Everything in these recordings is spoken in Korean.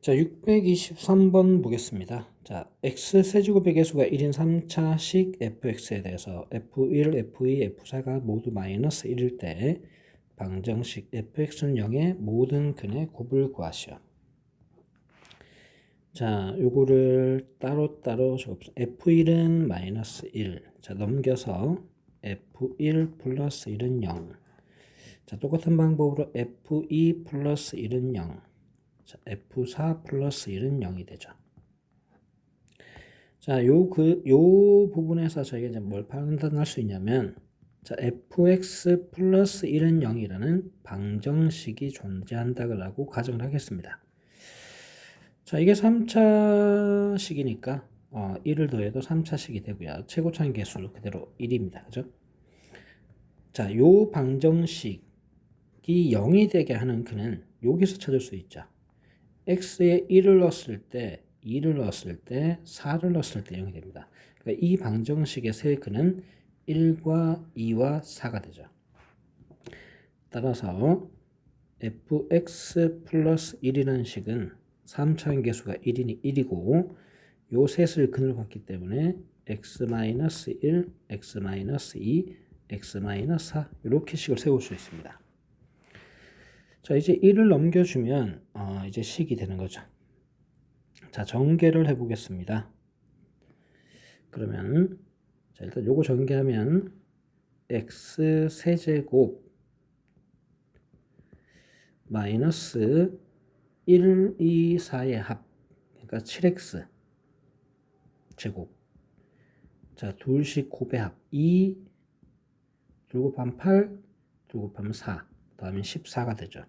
자, 623번 보겠습니다. 자, x 세제곱의 개수가 1인 3차식 fx에 대해서 f1, f2, f4가 모두 마이너스 1일 때 방정식 fx는 0의 모든 근의 곱을 구하시오. 자, 요거를 따로따로 적읍시다. f1은 마이너스 1. 자, 넘겨서 f1 플러스 1은 0. 자, 똑같은 방법으로 f2 플러스 1은 0. 자, F4 플러스 1은 0이 되죠. 자, 요, 그, 요 부분에서 저희가 이제 뭘 판단할 수 있냐면, 자, fx 플러스 1은 0이라는 방정식이 존재한다고 가정을 하겠습니다. 자, 이게 3차식이니까, 어, 1을 더해도 3차식이 되고요. 최고차인 개수 그대로 1입니다. 그죠? 자, 요 방정식이 0이 되게 하는 그는 여기서 찾을 수 있죠. X에 1을 넣었을 때 2를 넣었을 때 4를 넣었을 때 0이 됩니다. 그러니까 이 방정식의 세 근은 1과 2와 4가 되죠. 따라서 fx 플러스 1이라는 식은 3차원 개수가 1이니 1이고 요 셋을 근으로 갖기 때문에 x-1, x-2, x-4 이렇게 식을 세울 수 있습니다. 자, 이제 1을 넘겨주면 어, 이제 식이 되는 거죠. 자, 전개를 해보겠습니다. 그러면 자, 일단 요거 전개하면 x 세제곱 마이너스 1, 2, 4의 합 그러니까 7x 제곱 자, 둘씩 곱의 합 2, 둘 곱하면 8, 둘 곱하면 4 다음에 14가 되죠.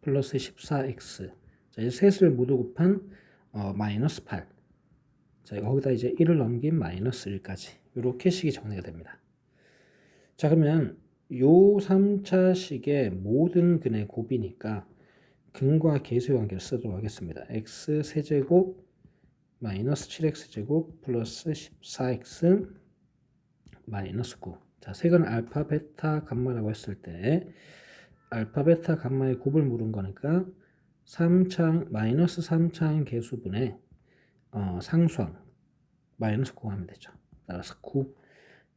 플러스 14x. 자, 이제 셋을 모두 곱한 어, 마이너스 8. 자, 거기다 이제 1을 넘긴 마이너스 1까지. 이렇게 식이 정리가 됩니다. 자, 그러면 요 3차 식의 모든 근의 곱이니까 근과 계수의 관계를 쓰도록 하겠습니다. x 세제곱 마이너스 7x 제곱 플러스 14x 마이너스 9. 자, 색은 알파, 베타, 감마라고 했을 때 알파, 베타, 감마의 곱을 물은 거니까 3창 마이너스 3창 개수분의 어, 상수항 마이너스 9 하면 되죠. 따라서 9.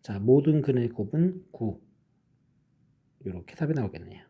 자, 모든 근의 곱은 9. 이렇게 답이 나오겠네요.